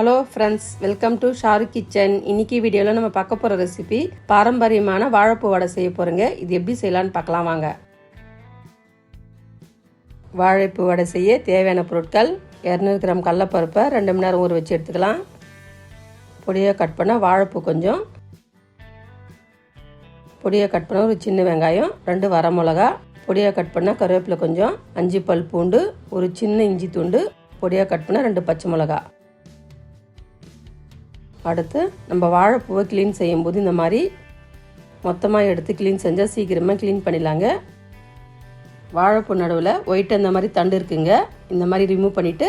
Hello friends welcome to Sharu kitchen இன்னைக்கு வீடியோவில் நம்ம பார்க்க போகிற ரெசிபி பாரம்பரியமான வாழைப்பூ வடை செய்ய போகிறோங்க இது எப்படி செய்யலான்னு பார்க்கலாம் வாங்க. வாழைப்பூ வடை செய்ய தேவையான பொருட்கள் இரநூறு கிராம் கடலப்பருப்பை ரெண்டு மணி நேரம் ஊற வச்சு எடுத்துக்கலாம். பொடியாக கட் பண்ண வாழைப்பூ கொஞ்சம். பொடியாக கட் பண்ண ஒரு சின்ன வெங்காயம் ரெண்டு வரமிளகா. பொடியாக கட் பண்ண கருவேப்பிலை கொஞ்சம் அஞ்சு பல் பூண்டு ஒரு சின்ன இஞ்சி துண்டு. பொடியாக கட் பண்ண ரெண்டு பச்சை மிளகா. அடுத்து நம்ம வாழைப்பூவை க்ளீன் செய்யும்போது இந்த மாதிரி மொத்தமாக எடுத்து க்ளீன் செஞ்சால் சீக்கிரமாக க்ளீன் பண்ணிடலாங்க. வாழைப்பூ நடுவில் ஒயிட் அந்த மாதிரி தண்டு இருக்குங்க. இந்த மாதிரி ரிமூவ் பண்ணிவிட்டு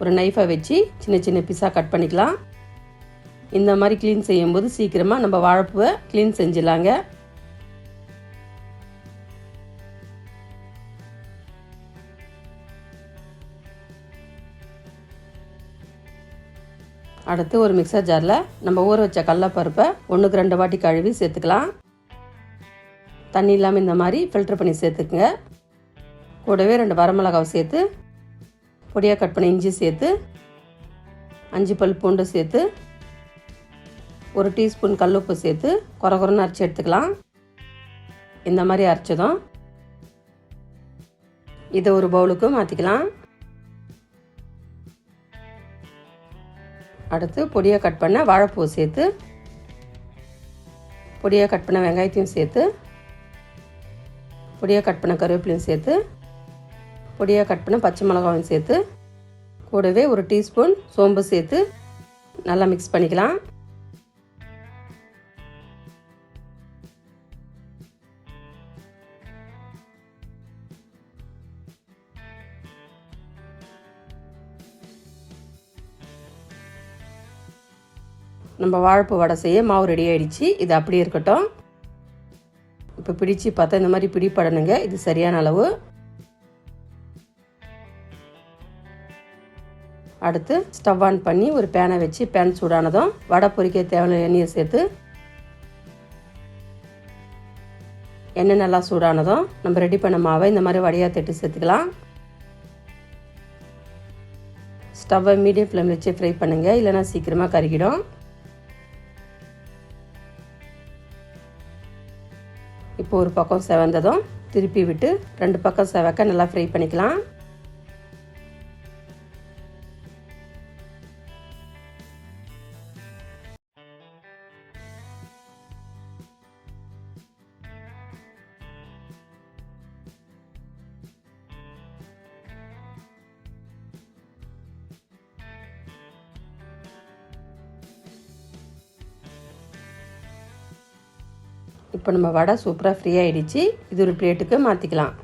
ஒரு நைஃபை வச்சு சின்ன சின்ன பீஸாக கட் பண்ணிக்கலாம். இந்த மாதிரி க்ளீன் செய்யும்போது சீக்கிரமாக நம்ம வாழைப்பூவை க்ளீன் செஞ்சிடலாங்க. அடுத்து ஒரு மிக்சர் ஜாரில் நம்ம ஊற வச்ச கடலப்பருப்பை ஒன்றுக்கு ரெண்டு வாட்டி கழுவி சேர்த்துக்கலாம். தண்ணி இல்லாமல் இந்த மாதிரி ஃபில்டர் பண்ணி சேர்த்துக்குங்க. கூடவே ரெண்டு வரமிளகாவை சேர்த்து பொடியாக கட் பண்ணி இஞ்சி சேர்த்து அஞ்சு பல் பூண்டு சேர்த்து ஒரு டீஸ்பூன் கல்லுப்பு சேர்த்து குறை குறைன்னு அரைச்சி எடுத்துக்கலாம். இந்த மாதிரி அரைச்சதும் இதை ஒரு பவுலுக்கு மாற்றிக்கலாம் அடுத்து பொடியாக கட் பண்ண வாழைப்பூ சேர்த்து பொடியாக கட் பண்ண வெங்காயத்தையும் சேர்த்து பொடியாக கட் பண்ண கருவேப்பிலையும் சேர்த்து பொடியாக கட் பண்ண பச்சை மிளகாவையும் சேர்த்து கூடவே ஒரு டீஸ்பூன் சோம்பு சேர்த்து நல்லா மிக்ஸ் பண்ணிக்கலாம். நம்ம வாழைப்பு வடை செய்ய மாவு ரெடி ஆகிடுச்சு இது அப்படியே இருக்கட்டும். இப்போ பிடிச்சு பார்த்தா இந்த மாதிரி பிடிப்படணுங்க இது சரியான அளவு. அடுத்து ஸ்டவ் ஆன் பண்ணி ஒரு பேனை வச்சு பேன் சூடானதும் வடை பொரிக்க தேவையான எண்ணெயை சேர்த்து எண்ணெய் நல்லா சூடானதும் நம்ம ரெடி பண்ண மாவை இந்த மாதிரி வடையாக தட்டி சேர்த்துக்கலாம். ஸ்டவ்வை மீடியம் ஃப்ளேமில் வச்சு ஃப்ரை பண்ணுங்கள் இல்லைனா சீக்கிரமாக கருகிடும். இப்போ ஒரு பக்கம் செவந்ததும் திருப்பி விட்டு ரெண்டு பக்கம் செவக்க நல்லா ஃப்ரை பண்ணிக்கலாம். இப்போ நம்ம வடை சூப்பராக ஃப்ரீ ஆகிடுச்சு இது ஒரு பிளேட்டுக்கு மாற்றிக்கலாம்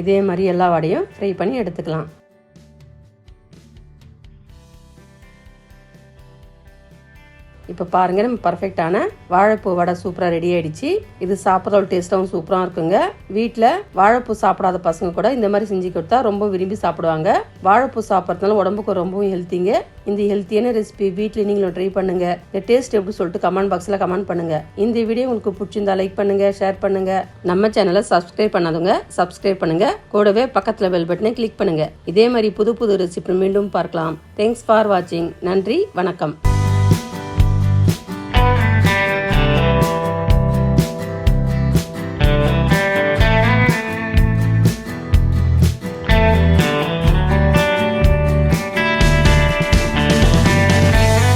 இதே மாதிரி எல்லா வடையும் ஃப்ரை பண்ணி எடுத்துக்கலாம். இப்போ பாருங்கள் நம்ம பர்ஃபெக்டான வாழைப்பூ வடை சூப்பராக ரெடி ஆகிடுச்சு இது சாப்பிட்ற டேஸ்ட்டாகவும் சூப்பராக இருக்குங்க. வீட்டில் வாழைப்பூ சாப்பிடாத பசங்க கூட இந்த மாதிரி செஞ்சு கொடுத்தா ரொம்ப விரும்பி சாப்பிடுவாங்க. வாழைப்பூ சாப்பிட்றதுனால உடம்புக்கு ரொம்பவும் ஹெல்த்திங்க இந்த ஹெல்த்தியான ரெசிபி வீட்டில் நீங்களும் ட்ரை பண்ணுங்க. இந்த டேஸ்ட் எப்படி சொல்லிட்டு கமெண்ட் பாக்ஸில் கமெண்ட் பண்ணுங்க. இந்த வீடியோ உங்களுக்கு பிடிச்சிருந்தா லைக் பண்ணுங்க ஷேர் பண்ணுங்க. நம்ம சேனலை சப்ஸ்கிரைப் பண்ணாதவங்க சப்ஸ்கிரைப் பண்ணுங்க. கூடவே பக்கத்தில் பெல் பட்டனை கிளிக் பண்ணுங்க. இதே மாதிரி புது புது ரெசிபி மீண்டும் பார்க்கலாம். தேங்க்ஸ் ஃபார் வாட்சிங் நன்றி வணக்கம்.